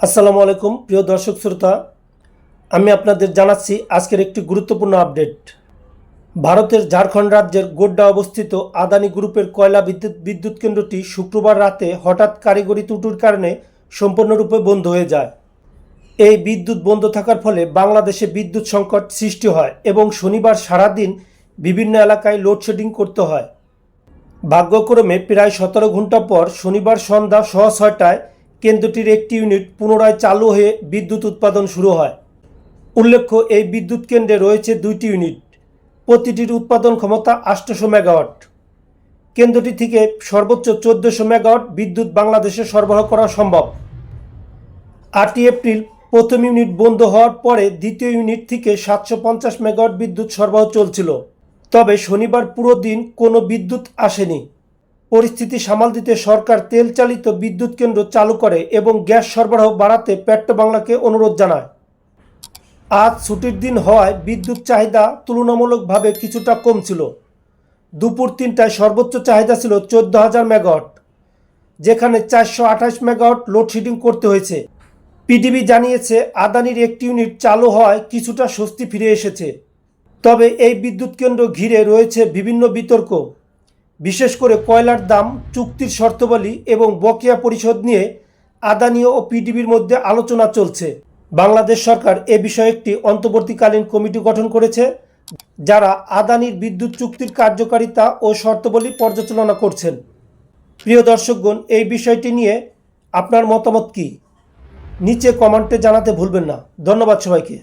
আসসালামু আলাইকুম, প্রিয় দর্শক শ্রোতা। আমি আপনাদের জানাচ্ছি আজকের একটি গুরুত্বপূর্ণ আপডেট। ভারতের ঝাড়খণ্ড রাজ্যের গোড্ডা অবস্থিত আদানি গ্রুপের কয়লা বিদ্যুৎ বিদ্যুৎ কেন্দ্রটি শুক্রবার রাতে হঠাৎ কারিগরি ত্রুটির কারণে সম্পূর্ণরূপে বন্ধ হয়ে যায়। এই বিদ্যুৎ বন্ধ থাকার ফলে বাংলাদেশে বিদ্যুৎ সংকট সৃষ্টি হয় এবং শনিবার সারাদিন বিভিন্ন এলাকায় লোডশেডিং করতে হয়। ভাগ্যক্রমে প্রায় সতেরো ঘণ্টা পর শনিবার সন্ধ্যা সোয়া ছয়টায় কেন্দ্রটির একটি ইউনিট পুনরায় চালু হয়ে বিদ্যুৎ উৎপাদন শুরু হয়। উল্লেখ্য, এই বিদ্যুৎ কেন্দ্রে রয়েছে দুইটি ইউনিট। প্রতিটির উৎপাদন ক্ষমতা আটশোশো মেগাওয়াট। কেন্দ্রটি থেকে সর্বোচ্চ চোদ্দোশো মেগাওয়াট বিদ্যুৎ বাংলাদেশে সরবরাহ করা সম্ভব। আটই এপ্রিল প্রথম ইউনিট বন্ধ হওয়ার পরে দ্বিতীয় ইউনিট থেকে সাতশো পঞ্চাশ মেগাওয়াট বিদ্যুৎ সরবরাহ চলছিল। তবে শনিবার পুরো দিন কোনো বিদ্যুৎ আসেনি। পরিস্থিতি সামাল দিতে সরকার তেল চালিত বিদ্যুৎ কেন্দ্র চালু করে এবং গ্যাস সরবরাহ বাড়াতে পেট্রো বাংলাকে অনুরোধ জানায়। আজ ছুটির দিন হওয়ায় বিদ্যুৎ চাহিদা তুলনামূলকভাবে কিছুটা কম ছিল দুপুর তিনটায় সর্বোচ্চ চাহিদা ছিল চোদ্দ হাজার মেগাওয়াট, যেখানে চারশো আঠাশ মেগাওয়াট লোডশেডিং করতে হয়েছে। পিডিবি জানিয়েছে, আদানির একটি ইউনিট চালু হওয়ায় কিছুটা স্বস্তি ফিরে এসেছে। তবে এই বিদ্যুৎ কেন্দ্র ঘিরে রয়েছে বিভিন্ন বিতর্ক। বিশেষ করে কয়লার দাম, চুক্তির শর্তাবলী এবং বকেয়া পরিশোধ নিয়ে আদানি ও পিডিবির মধ্যে আলোচনা চলছে। বাংলাদেশ সরকার এ বিষয়ে একটি অন্তর্বর্তীকালীন কমিটি গঠন করেছে, যারা আদানির বিদ্যুৎ চুক্তির কার্যকারিতা ও শর্তাবলী পর্যালোচনা করছেন। প্রিয় দর্শকগণ, এই বিষয়টি নিয়ে আপনার মতামত কি? নিচে কমেন্টে জানাতে ভুলবেন না। ধন্যবাদ সবাইকে।